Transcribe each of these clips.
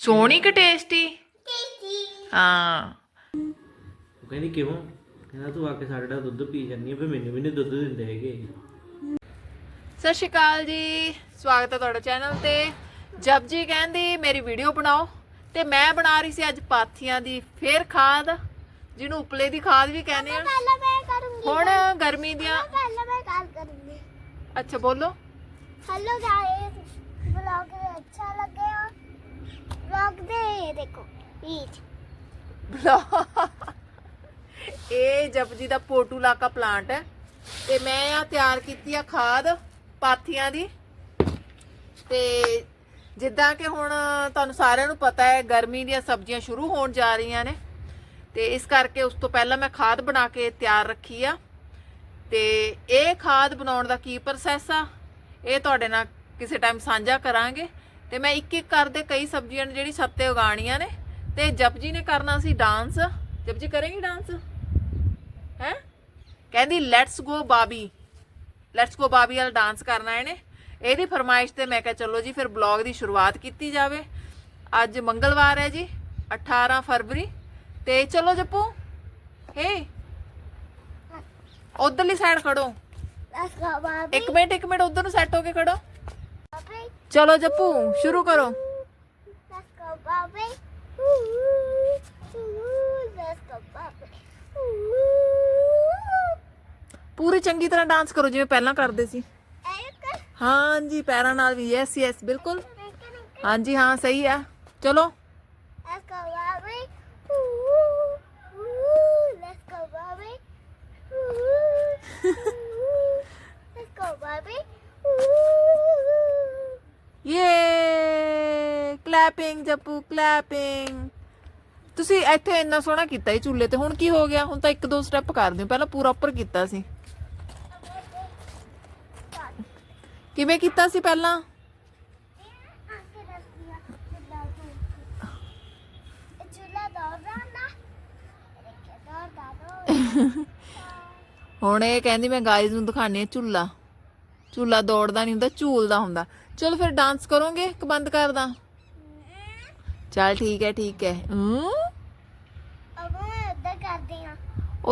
ਸੋਹਣੀ ਕਿ ਟੇਸਟੀ ਹਾਂ। ਕਹਿੰਦੀ ਕਿਉਂ? ਕਹਿੰਦਾ ਤੂੰ ਆ ਕੇ ਸਾਡਾ ਦੁੱਧ ਪੀ ਜਾਂਦੀ ਹੈ ਫੇ ਮੈਨੂੰ ਵੀ ਨਹੀਂ ਦੁੱਧ ਦਿੰਦੇ ਹੈਗੇ। ਸਤਿ ਸ਼੍ਰੀ ਅਕਾਲ ਜੀ ਸਵਾਗਤ ਹੈ ਤੁਹਾਡਾ ਚੈਨਲ ਤੇ। ਜਬ ਜੀ ਕਹਿੰਦੀ ਮੇਰੀ ਵੀਡੀਓ ਬਣਾਓ। ਤੇ ਮੈਂ ਬਣਾ ਰਹੀ ਸੀ ਅੱਜ ਪਾਥੀਆਂ ਦੀ ਫੇਰ ਖਾਦ ਜਿਹਨੂੰ ਉਪਲੇ ਦੀ ਖਾਦ ਵੀ ਕਹਿੰਦੇ ਆ। ਹੁਣ ਗਰਮੀ ਦੀਆਂ ਅੱਛਾ ਬੋਲੋ। ਹੈਲੋ ਗਾਇਸ ਬਲੌਗ ਅੱਛਾ ਲੱਗਿਆ। ਵਲੌਗ ਦੇ, ਦੇਖੋ ਵੀਚ ਇਹ ਜਪਜੀ ਦਾ ਪੋਟੂ ਲਾਕਾ ਪਲਾਂਟ ਹੈ। ਤੇ ਮੈਂ ਆ ਤਿਆਰ ਕੀਤੀ ਆ ਖਾਦ ਪਾਥੀਆਂ ਦੀ। ਤੇ ਜਿੱਦਾਂ ਕਿ ਹੁਣ ਤੁਹਾਨੂੰ ਸਾਰਿਆਂ ਨੂੰ ਪਤਾ ਹੈ, ਗਰਮੀ ਦੀਆਂ ਸਬਜ਼ੀਆਂ ਸ਼ੁਰੂ ਹੋਣ ਜਾ ਰਹੀਆਂ ਨੇ। ਤੇ ਇਸ ਕਰਕੇ ਉਸ ਤੋਂ ਪਹਿਲਾਂ ਮੈਂ ਖਾਦ ਬਣਾ ਕੇ ਤਿਆਰ ਰੱਖੀ ਆ। ਤੇ ਇਹ ਖਾਦ ਬਣਾਉਣ ਦਾ ਕੀ ਪ੍ਰੋਸੈਸ ਆ, ਇਹ ਤੁਹਾਡੇ ਨਾਲ ਕਿਸੇ ਟਾਈਮ ਸਾਂਝਾ ਕਰਾਂਗੇ। ਤੇ ਮੈਂ ਇੱਕ ਇੱਕ ਕਰਦੇ ਕਈ ਸਬਜ਼ੀਆਂ ਨੇ ਜਿਹੜੀ ਛੱਤ ਤੇ ਉਗਾਣੀਆਂ ਨੇ ਤੇ ਜਪਜੀ ਨੇ ਕਰਨਾ ਸੀ ਡਾਂਸ। ਜਪਜੀ ਕਰੇਗੀ ਡਾਂਸ? ਹੈ? ਕਹਿੰਦੀ let's go Bobby. Let's go ਬਾਬੀ ਵਾਲਾ ਡਾਂਸ ਕਰਨਾ ਇਹਨੇ। ਇਹਦੀ ਫਰਮਾਇਸ਼ ਤੇ ਮੈਂ ਕਿਹਾ ਚਲੋ ਜੀ ਫਿਰ ਬਲੌਗ ਦੀ ਸ਼ੁਰੂਆਤ ਕੀਤੀ ਜਾਵੇ। ਅੱਜ ਮੰਗਲਵਾਰ ਹੈ ਜੀ 18 ਫਰਵਰੀ। ਤੇ ਚਲੋ ਜੱਪੂ। ਹੇ ਉਧਰਲੀ ਸਾਈਡ ਖੜੋ। ਇੱਕ ਮਿੰਟ ਇੱਕ ਮਿੰਟ ਉਧਰ ਨੂੰ ਸੈੱਟ ਹੋ ਕੇ ਖੜੋ। ਚਲੋ ਜੱਪੂ ਸ਼ੁਰੂ ਕਰੋ Let's go, Bobby. Ooh, ooh, let's go, Bobby. Ooh. ਪੂਰੀ ਚੰਗੀ ਤਰ੍ਹਾਂ ਡਾਂਸ ਕਰੋ ਜਿਵੇਂ ਪਹਿਲਾਂ ਕਰਦੇ ਸੀ Erica, ਹਾਂਜੀ ਪੈਰਾਂ ਨਾਲ ਵੀ ਯੈਸ ਯੈਸ ਬਿਲਕੁਲ ਹਾਂਜੀ ਹਾਂ ਸਹੀ ਆ ਚਲੋ let's go, Bobby. Ooh, ooh, let's go, Bobby. Ooh, ooh. ਯੇ ਕਲੈਪਿੰਗ ਜੱਪੂ ਕਲੈਪਿੰਗ ਤੁਸੀਂ ਇੱਥੇ ਇੰਨਾ ਸੋਹਣਾ ਕੀਤਾ ਹੀ ਚੁੱਲ੍ਹੇ ਤੇ। ਹੁਣ ਕੀ ਹੋ ਗਿਆ? ਹੁਣ ਤਾਂ ਇੱਕ ਦੋ ਸਟੈਪ ਕਰ ਦਿਓ। ਪਹਿਲਾਂ ਪੂਰਾ ਉੱਪਰ ਕੀਤਾ ਸੀ। ਕਿਵੇਂ ਕੀਤਾ ਸੀ ਪਹਿਲਾਂ? ਹੁਣ ਇਹ ਕਹਿੰਦੀ ਮੈਂ ਗਾਇਜ਼ ਨੂੰ ਦਿਖਾਣੀ ਹੈ ਝੂਲਾ ਝੂਲਾ ਦੌੜਦਾ ਨਹੀਂ ਹੁੰਦਾ, ਝੂਲਦਾ ਹੁੰਦਾ। चलो फिर डांस करोगे बंद कर दा चल ठीक है ठीक है। हम्म?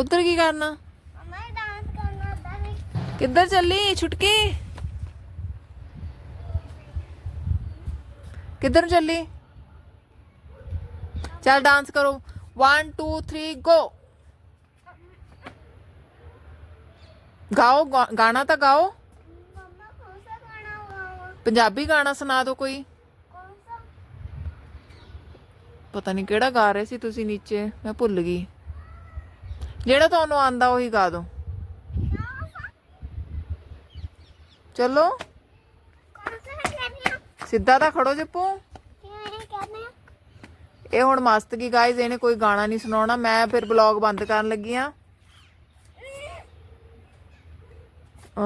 उधर की करना? किधर चली? छुटके? किधर चली? चल डांस करो। वन टू थ्री गो गाओ गा, गाना तो गाओ। ਪੰਜਾਬੀ ਗਾਣਾ ਸੁਣਾ ਦੋ ਕੋਈ। ਪਤਾ ਨਹੀਂ ਕਿਹੜਾ ਗਾ ਰਹੇ ਸੀ ਤੁਸੀਂ ਨੀਚੇ, ਮੈਂ ਭੁੱਲ ਗਈ। ਜਿਹੜਾ ਤੁਹਾਨੂੰ ਆਂਦਾ ਉਹੀ ਗਾ ਦਿਓ। ਚਲੋ। ਸਿੱਧਾ ਤਾਂ ਖੜੋ ਜੱਪੂ। ਇਹ ਹੁਣ ਮਸਤ ਕੀ ਗਾਇਜ਼ ਇਹਨੇ ਕੋਈ ਗਾਣਾ ਨਹੀਂ ਸੁਣਾਉਣਾ। ਮੈਂ ਫਿਰ ਬਲੌਗ ਬੰਦ ਕਰਨ ਲੱਗੀ ਆ।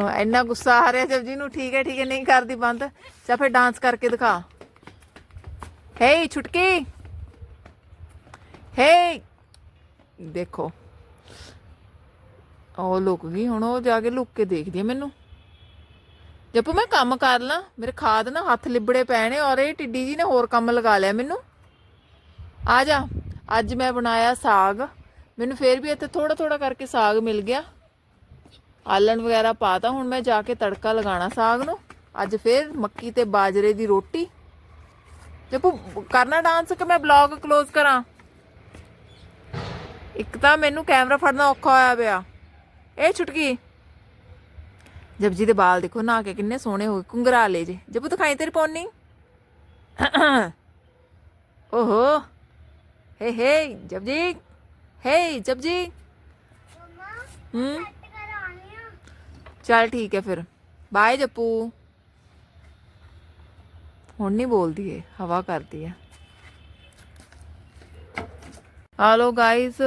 ਇੰਨਾ ਗੁੱਸਾ ਆ ਰਿਹਾ ਜਬ ਜੀ ਨੂੰ, ਠੀਕ ਹੈ ਠੀਕ ਹੈ, ਨਹੀਂ ਕਰਦੀ ਬੰਦ। ਚਾ ਫਿਰ ਡਾਂਸ ਕਰਕੇ ਦਿਖਾ। ਹੇ ਛੁਟਕੀ। ਹੇ ਦੇਖੋ। ਉਹ ਲੁਕ ਗਈ, ਹੁਣ ਉਹ ਜਾ ਕੇ ਲੁਕ ਕੇ ਦੇਖਦੀ ਹੈ ਮੈਨੂੰ। ਜਪੂ, ਮੈਂ ਕੰਮ ਕਰ ਲਾਂ। ਮੇਰੇ ਖਾਦ ਨਾ ਹੱਥ ਲਿਬੜੇ ਪਏ ਨੇ ਔਰ ਇਹ ਟਿੱਡੀ ਜੀ ਨੇ ਹੋਰ ਕੰਮ ਲਗਾ ਲਿਆ ਮੈਨੂੰ। ਆ ਜਾ। ਅੱਜ ਮੈਂ ਬਣਾਇਆ ਸਾਗ। ਮੈਨੂੰ ਫੇਰ ਵੀ ਇੱਥੇ ਥੋੜਾ ਥੋੜਾ ਕਰਕੇ ਸਾਗ ਮਿਲ ਗਿਆ। ਆਲਣ ਵਗੈਰਾ ਪਾਤਾ ਹੁਣ ਮੈਂ ਜਾ ਕੇ ਤੜਕਾ ਲਗਾਣਾ ਸਾਗ ਨੂੰ। ਅੱਜ ਫੇਰ ਮੱਕੀ ਤੇ ਬਾਜਰੇ ਦੀ ਰੋਟੀ। ਦੇਖੋ ਕਰਨਾ ਡਾਂਸ ਕਿ ਮੈਂ ਬਲੌਗ ਕਲੋਜ਼ ਕਰਾਂ? ਇੱਕ ਤਾਂ ਮੈਨੂੰ ਕੈਮਰਾ ਫੜਨਾ ਔਖਾ ਹੋਇਆ ਪਿਆ। ਇਹ ਛੁਟਕੀ। ਜਪਜੀ ਦੇ ਬਾਲ ਦੇਖੋ ਨਾ ਕੇ ਕਿੰਨੇ ਸੋਹਣੇ ਹੋ ਗਏ ਕੁੰਗਰਾ ਲੈ ਜੇ। ਜਪੂ ਦਿਖਾਈ ਤੇਰੀ ਪੌਨੀ? ਓਹੋ। ਹੇ ਹੇ ਜਪਜੀ। ਹੇ ਜਪਜੀ। ਹੂੰ? ਚੱਲ ਠੀਕ ਹੈ ਫਿਰ। ਬਾਏ ਜੱਪੂ। ਹੁਣ ਨਹੀਂ ਬੋਲਦੀ ਏ ਹਵਾ ਕਰਦੀ ਹੈ ਆ ਲੋ ਗਾਇਸ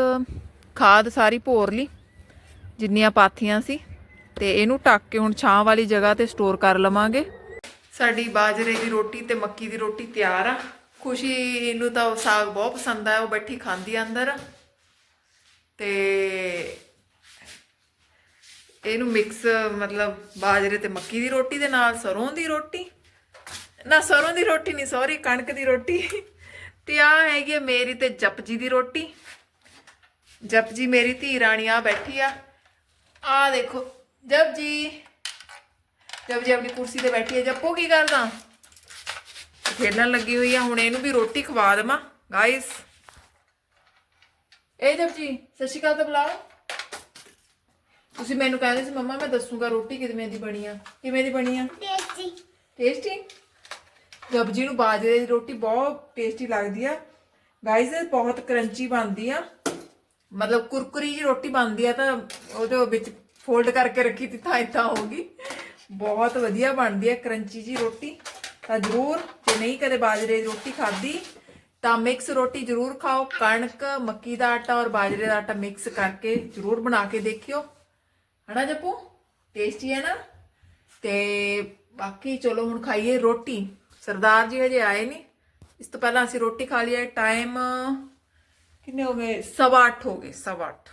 ਖਾਦ ਸਾਰੀ ਭੋਰ ਲਈ। ਜਿੰਨੀਆਂ ਪਾਥੀਆਂ ਸੀ ਤੇ ਇਹਨੂੰ ਢੱਕ ਕੇ ਹੁਣ ਛਾਂ ਵਾਲੀ ਜਗ੍ਹਾ ਤੇ ਸਟੋਰ ਕਰ ਲਵਾਂਗੇ। ਸਾਡੀ ਬਾਜਰੇ ਦੀ ਰੋਟੀ ਤੇ ਮੱਕੀ ਦੀ ਰੋਟੀ ਤਿਆਰ ਆ। ਖੁਸ਼ੀ ਨੂੰ ਤਾਂ ਉਹ ਸਾਗ ਬਹੁਤ ਪਸੰਦ ਆ, ਉਹ ਬੈਠੀ ਖਾਂਦੀ ਆ ਅੰਦਰ। ਤੇ ਇਹਨੂੰ ਮਿਕਸ ਮਤਲਬ ਬਾਜਰੇ ਤੇ ਮੱਕੀ ਦੀ ਰੋਟੀ ਦੇ ਨਾਲ, ਸਰੋਂ ਦੀ ਰੋਟੀ। ਨਾ, ਸਰੋਂ ਦੀ ਰੋਟੀ ਨਹੀਂ ਸੌਰੀ ਕਣਕ ਦੀ ਰੋਟੀ। ਤੇ ਆ ਹੈਗੀ ਆ ਮੇਰੀ ਤੇ ਜਪਜੀ ਦੀ ਰੋਟੀ। ਜਪਜੀ ਮੇਰੀ ਧੀ ਰਾਣੀ ਆ ਬੈਠੀ ਆ। ਆ ਦੇਖੋ, ਜਪਜੀ। ਜਪਜੀ ਆਪਣੀ ਕੁਰਸੀ ਤੇ ਬੈਠੀ ਹੈ ਜੱਪੋ ਕੀ ਕਰਦਾ? ਖੇਡਣ ਲੱਗੀ ਹੋਈ ਆ, ਹੁਣ ਇਹਨੂੰ ਵੀ ਰੋਟੀ ਖਵਾ ਦੇਵਾਂ। ਗਾਇਸ ਇਹ ਜਪਜੀ, ਸਤਿ ਸ਼੍ਰੀ ਅਕਾਲ ਤਾਂ ਬੁਲਾਓ। ਤੁਸੀਂ ਮੈਨੂੰ ਕਹਿੰਦੇ ਸੀ ਮੰਮਾ ਮੈਂ ਦੱਸੂਗਾ ਰੋਟੀ ਕਿਵੇਂ ਦੀ ਬਣੀ ਆ ਕਿਵੇਂ ਦੀ ਬਣੀ ਆ? ਟੇਸਟੀ ਟੇਸਟੀ ਜਪਜੀ ਨੂੰ ਬਾਜਰੇ ਦੀ ਰੋਟੀ ਬਹੁਤ ਟੇਸਟੀ ਲੱਗਦੀ ਆ। ਗਾਇਸ ਇਹ ਬਹੁਤ ਕਰੰਚੀ ਬਣਦੀ ਆ। ਮਤਲਬ ਕੁਰਕੁਰੀ ਜੀ ਰੋਟੀ ਬਣਦੀ ਆ ਤਾਂ ਉਹਦੇ ਵਿੱਚ ਫੋਲਡ ਕਰਕੇ ਰੱਖੀ ਤੀ ਤਾਂ ਇਦਾਂ ਹੋਗੀ ਬਹੁਤ ਵਧੀਆ ਬਣਦੀ ਆ ਕਰੰਚੀ ਜੀ ਰੋਟੀ। ਤਾਂ ਜ਼ਰੂਰ ਜੇ ਨਹੀਂ ਕਦੇ ਬਾਜਰੇ ਦੀ ਰੋਟੀ ਖਾਧੀ ਤਾਂ ਮਿਕਸ ਰੋਟੀ ਜ਼ਰੂਰ ਖਾਓ। ਕਣਕ ਮੱਕੀ ਦਾ ਆਟਾ ਔਰ ਬਾਜਰੇ ਦਾ ਆਟਾ ਮਿਕਸ ਕਰਕੇ ਜ਼ਰੂਰ ਬਣਾ ਕੇ ਦੇਖਿਓ। ਹਨਾ ਜੱਪੂ? ਟੇਸਟੀ ਹੈ ਨਾ? ਤੇ ਬਾਕੀ ਚਲੋ ਹੁਣ ਖਾਈਏ ਰੋਟੀ। ਸਰਦਾਰ ਜੀ ਹਜੇ ਆਏ ਨਹੀਂ। ਇਸ ਤੋਂ ਪਹਿਲਾਂ ਅਸੀਂ ਰੋਟੀ ਖਾ ਲਈ ਟਾਈਮ ਕਿੰਨੇ ਹੋ ਗਏ? ਸਵਾ ਅੱਠ ਹੋ ਗਏ ਸਵਾ ਅੱਠ।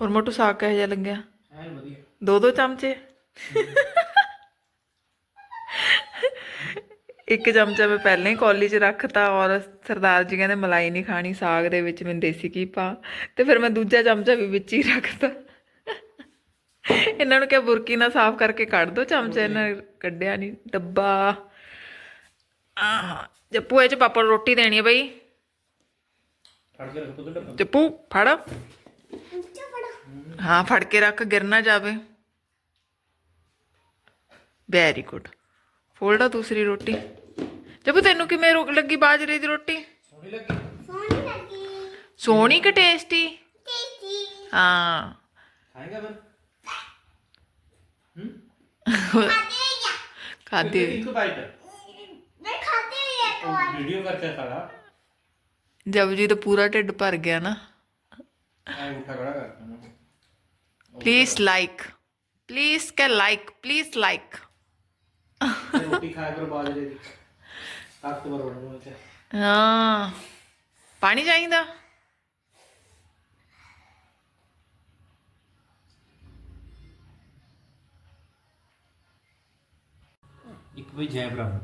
ਹੋਰ ਮੋਟੂ ਸਾਗ ਕਿਹੋ ਜਿਹਾ ਲੱਗਿਆ? ਐਨ ਵਧੀਆ। ਦੋ ਦੋ ਚਮਚੇ? ਇੱਕ ਚਮਚਾ ਮੈਂ ਪਹਿਲਾਂ ਹੀ ਕੌਲੀ 'ਚ ਰੱਖਤਾ ਔਰ ਸਰਦਾਰ ਜੀ ਕਹਿੰਦੇ ਮਲਾਈ ਨਹੀਂ ਖਾਣੀ ਸਾਗ ਦੇ ਵਿੱਚ ਮੈਂ ਦੇਸੀ ਘੀ ਪਾ ਤੇ ਫਿਰ ਮੈਂ ਦੂਜਾ ਚਮਚਾ ਵੀ ਵਿੱਚ ਹੀ ਰੱਖਤਾ। ਇਹਨਾਂ ਨੂੰ ਕਿਹਾ ਬੁਰਕੀ ਨਾਲ ਸਾਫ਼ ਕਰਕੇ ਕੱਢ ਦੋ ਚਮਚਾ ਇਹਨਾਂ ਨੇ ਕੱਢਿਆ ਨਹੀਂ ਡੱਬਾ। ਆਹ ਜੱਪੂ ਇਹ ਚ ਪਾਪਾ ਨੂੰ ਰੋਟੀ ਦੇਣੀ ਹੈ ਬਈ। ਫੜ ਕੇ ਰੱਖ ਪੁੱਤ ਡੱਬਾ। ਜੱਪੂ ਫੜ। ਹਾਂ ਫੜ ਕੇ ਰੱਖ ਗਿਰ ਨਾ ਜਾਵੇ। ਵੈਰੀ ਗੁੱਡ ਫੋਲਡਾ ਦੂਸਰੀ ਰੋਟੀ। ਜਬ ਤੈਨੂੰ ਕਿਵੇਂ ਰੋਕ ਲੱਗੀ ਬਾਜਰੇ ਦੀ ਰੋਟੀ? ਸੋਹਣੀ ਲੱਗੀ? ਸੋਹਣੀ ਲੱਗੀ। ਸੋਹਣੀ ਕਿ ਟੇਸਟੀ? ਟੇਸਟੀ। ਹਾਂ। ਖਾਏਗਾ ਫਿਰ? ਹੂੰ? ਖਾਦੇ ਆ। ਖਾਦੇ ਇੱਕ ਬਾਈਟ ਮੈਂ ਖਾਦੇ ਹੋਈ ਇੱਕ ਵਾਰ। ਵੀਡੀਓ ਕਰਕੇ ਖਾਲਾ ਜਬ ਜੀ ਤਾਂ ਪੂਰਾ ਢਿੱਡ ਭਰ ਗਿਆ ਨਾ। ਪਲੀਜ਼ ਲਾਈਕ ਪਲੀਜ਼ ਕੈ ਲਾਈਕ ਪਲੀਜ਼ ਲਾਈਕ ਰੋਟੀ ਖਾਇਆ ਕਰੋ ਬਾਜਰੇ ਦੀ। ਅਕਤੂਬਰ ਪਾਣੀ ਚਾਹੀਦਾ। ਇੱਕ ਵੀ ਜੈਬਰਾ।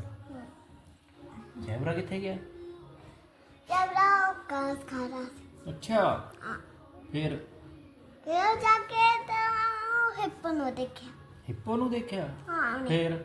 ਜੈਬਰਾ ਕਿੱਥੇ ਗਿਆ? ਜੈਬਰਾ ਕਾਸ ਖਾ ਅੱਛਾ। ਫਿਰ? ਫਿਰ ਜਾ ਕੇ ਤਾਂ ਹਿੱਪੋ ਨੂੰ ਦੇਖਿਆ। ਹਿੱਪੋ ਨੂੰ ਦੇਖਿਆ? ਹਾਂ। ਫਿਰ?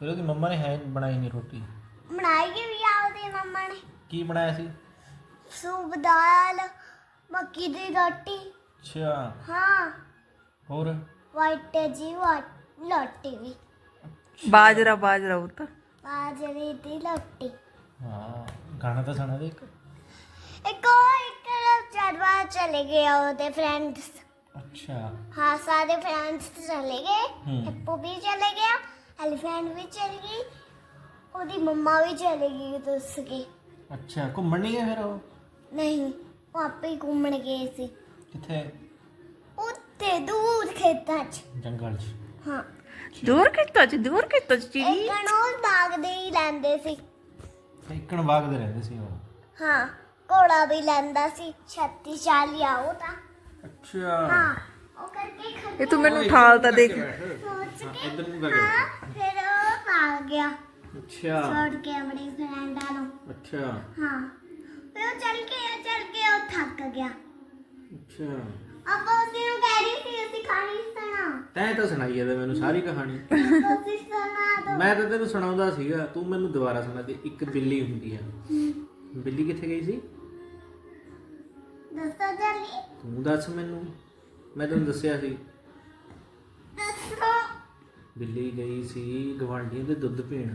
ਫਿਰ ਉਹਦੀ ਮੰਮਾ ਨੇ ਹੈ ਬਣਾਈ ਨਹੀਂ ਰੋਟੀ। ਬਣਾਈ ਵੀ ਆ ਉਹਦੀ ਮੰਮਾ ਨੇ? ਕੀ ਬਣਾਇਆ ਸੀ? ਸੂਪ ਦਾਲ ਮੱਕੀ ਦੀ ਰੋਟੀ। ਅੱਛਾ। ਹਾਂ। ਹੋਰ? ਵਾਈਟ ਜੀ ਵਾਟ ਲੋਟੀ ਵੀ। ਬਾਜਰਾ ਬਾਜਰਾ ਉਤ ਬਾਜਰੇ ਦੀ ਲੋਟੀ। ਹਾਂ ਗਾਣਾ ਤਾਂ ਸੁਣਾ ਦੇ ਇੱਕ। ਇੱਕ ਉਹ ਇੱਕ ਚੜਵਾ ਚਲੇ ਗਿਆ ਉਹਦੇ ਫਰੈਂਡਸ ਅੱਛਾ। ਹਾਂ ਸਾਰੇ ਫਰੈਂਡਸ ਚਲੇ ਗਏ। ਹਮ। ਹੈਪੂ ਵੀ ਚਲੇ ਗਿਆ। ਐਲੀਫੈਂਟ ਵੀ ਚਲੀ ਗਈ ਉਹਦੀ ਮੰਮਾ ਵੀ ਚਲੀ ਗਈ ਕੇ। ਅੱਛਾ ਘੁੰਮਣ ਗਏ ਫਿਰ ਉਹ? ਨਹੀਂ ਉਹ ਆਪੇ ਘੁੰਮਣ ਗਏ ਸੀ। ਕਿੱਥੇ? ਉੱਤੇ ਦੂਰ ਖੇਤਾਂ 'ਚ। ਜੰਗਲ 'ਚ। ਹਾਂ। ਦੂਰ ਕਿੱਥੋਂ ਚ ਦੂਰ ਕਿੱਥੋਂ ਚ ਚਿੜੀ। ਇੱਕ ਬਾਗ ਦੇ ਹੀ ਲੈਂਦੇ ਸੀ। ਇੱਕਣ ਵਾਗਦੇ ਰਹਿੰਦੇ ਸੀ ਉਹ? ਹਾਂ ਘੋੜਾ ਵੀ ਲੈਂਦਾ ਸੀ ਛੱਤੀ 40 ਆ ਅੱਛਾ। ਹਾਂ ਉਹ ਕਰਕੇ ਇਹ ਤੂੰ ਮੈਨੂੰ ਠਾਲ ਦੇਖ। ਖੰਡਾ ਇੱਧਰ ਨੂੰ ਹਾਂ ਫਿਰ ਉਹ ਭਾਗ ਗਿਆ। ਅੱਛਾ। ਛੋੜ ਕੇ ਆਪਣੇ ਫਰੈਂਡਾਂ ਨੂੰ। ਅੱਛਾ। ਹਾਂ। ਫਿਰ ਉਹ ਚੱਲ ਕੇ ਚੱਲ ਕੇ ਉਹ ਥੱਕ ਗਿਆ। ਅੱਛਾ। ਆਪਾਂ ਉਸੇ ਨੂੰ ਕਹਿ ਰਹੀ ਸੀ ਅਸੀਂ ਕਹਾਣੀ ਸੁਣਾ। ਤੈਂ ਤਾਂ ਸੁਣਾਈ ਹੈ ਮੈਨੂੰ ਸਾਰੀ ਕਹਾਣੀ। ਤੁਸੀਂ ਸੁਣਾ ਦੋ। ਮੈਂ ਤਾਂ ਤੈਨੂੰ ਸੁਣਾਉਂਦਾ ਸੀਗਾ ਤੂੰ ਮੈਨੂੰ ਦੁਬਾਰਾ ਸੁਣਾ ਦੇ ਇੱਕ ਬਿੱਲੀ ਹੁੰਦੀ ਆ। ਬਿੱਲੀ ਕਿੱਥੇ ਗਈ ਸੀ? ਦੱਸੋ ਜਲਦੀ। ਤੂੰ ਦੱਸ ਮੈਨੂੰ। ਮੈਂ ਤੈਨੂੰ ਦੱਸਿਆ ਸੀ। ਦੱਸੋ। ਬਿੱਲੀ ਗਈ ਸੀ ਗਵਾਂਢੀਆਂ ਦੇ ਦੁੱਧ ਪੀਣ।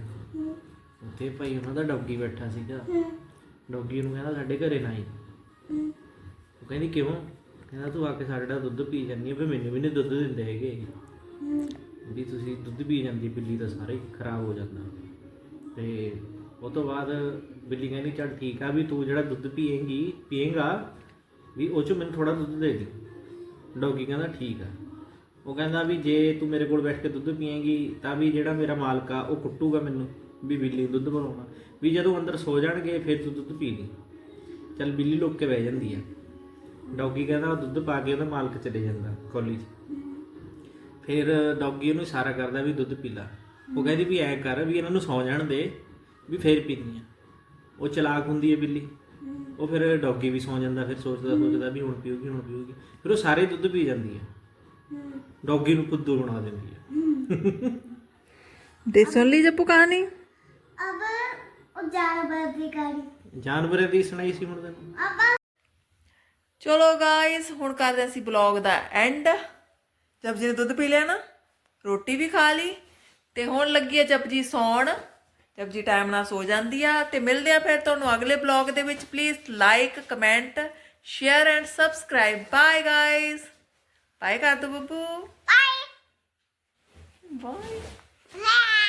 ਉੱਥੇ ਭਾਈ ਉਹਨਾਂ ਦਾ ਡੌਗੀ ਬੈਠਾ ਸੀਗਾ। ਡੌਗੀ ਨੂੰ ਕਹਿੰਦਾ, ਸਾਡੇ ਘਰੇ ਨਾ ਆਈ। ਉਹ ਕਹਿੰਦੀ, ਕਿਉਂ? ਕਹਿੰਦਾ, ਤੂੰ ਆ ਕੇ ਸਾਡਾ ਦੁੱਧ ਪੀ ਜਾਂਦੀ ਹੈ ਫਿਰ ਮੈਨੂੰ ਵੀ ਨਹੀਂ ਦੁੱਧ ਦਿੰਦੇ ਹੈਗੇ। ਵੀ ਤੁਸੀਂ ਦੁੱਧ ਪੀ ਜਾਂਦੀ, ਬਿੱਲੀ ਤਾਂ ਸਾਰੇ ਖਰਾਬ ਹੋ ਜਾਂਦਾ। ਤੇ ਉਹ ਤੋਂ ਬਾਅਦ ਬਿੱਲੀ ਕਹਿੰਦੀ, ਚੱਲ ਠੀਕ ਆ ਵੀ ਤੂੰ ਜਿਹੜਾ ਦੁੱਧ ਪੀਏਂਗੀ, ਪੀਏਂਗਾ, ਵੀ ਉਹ ਚ ਮੈਨੂੰ ਥੋੜਾ ਦੁੱਧ ਦੇ ਦੇ। ਡੌਗੀ ਕਹਿੰਦਾ, ਠੀਕ ਆ। ਉਹ ਕਹਿੰਦਾ ਵੀ ਜੇ ਤੂੰ ਮੇਰੇ ਕੋਲ ਬੈਠ ਕੇ ਦੁੱਧ ਪੀਏਂਗੀ, ਤਾਂ ਵੀ ਜਿਹੜਾ ਮੇਰਾ ਮਾਲਕ ਆ, ਉਹ ਕੁੱਟੂਗਾ ਮੈਨੂੰ ਵੀ ਬਿੱਲੀ ਦੁੱਧ ਬਣਾਉਣਾ ਵੀ ਜਦੋਂ ਅੰਦਰ ਸੋ ਜਾਣਗੇ, ਫਿਰ ਤੂੰ ਦੁੱਧ ਪੀ ਲਈ। ਚੱਲ ਬਿੱਲੀ ਲੁੱਕ ਕੇ ਬਹਿ ਜਾਂਦੀ ਆ। ਡੌਗੀ ਕਹਿੰਦਾ, ਉਹ ਦੁੱਧ ਪਾ ਕੇ ਉਹਦਾ ਮਾਲਕ ਚਲੇ ਜਾਂਦਾ ਕੋਲੀ 'ਚ ਫਿਰ ਡੌਗੀ ਉਹਨੂੰ ਇਸ਼ਾਰਾ ਕਰਦਾ ਵੀ ਦੁੱਧ ਪੀ ਲਾ। ਉਹ ਕਹਿੰਦੀ ਵੀ ਐ ਕਰ ਵੀ ਇਹਨਾਂ ਨੂੰ ਸੌ ਜਾਣ ਦੇ, ਵੀ ਫੇਰ ਪੀਣੀ ਆ। ਉਹ ਚਲਾਕ ਹੁੰਦੀ ਹੈ ਬਿੱਲੀ। ਉਹ ਫਿਰ ਡੌਗੀ ਵੀ ਸੌ ਜਾਂਦਾ, ਫਿਰ ਸੋਚਦਾ ਸੋਚਦਾ ਵੀ ਹੁਣ ਪੀਊਗੀ ਹੁਣ ਪੀਊਗੀ। ਫਿਰ ਉਹ ਸਾਰੇ ਦੁੱਧ ਪੀ ਜਾਂਦੀ ਹੈ ਡੌਗੀ ਨੂੰ ਫੁੱਦੂ ਬਣਾ ਦਿੰਦੀ ਹੈ ਦੇ ਸੁਣ ਲਈ ਜੱਪੂ ਕਹਾਣੀ अब वो जानवर की गाड़ी ਜਾਨਵਰਾਂ ਦੀ ਸੁਣਾਈ ਸੀ ਹੁਣ ਤੈਨੂੰ अब ਚਲੋ ਗਾਇਸ ਹੁਣ ਕਰਦੇ ਅਸੀਂ ਬਲੌਗ ਦਾ ਐਂਡ ਜਪਜੀ ਨੇ ਦੁੱਧ ਪੀ ਲਿਆ ਨਾ ਰੋਟੀ ਵੀ ਖਾ ਲਈ ਤੇ ਹੁਣ ਲੱਗੀ ਹੈ ਜਪਜੀ ਸੌਣ ਜਪਜੀ ਟਾਈਮ ਨਾਲ ਸੋ ਜਾਂਦੀ ਆ ਤੇ ਮਿਲਦੇ ਆ ਫਿਰ ਤੁਹਾਨੂੰ ਅਗਲੇ ਬਲੌਗ ਦੇ ਵਿੱਚ please like comment share and subscribe bye guys Bye, Gato Bubu. Bye. Bye.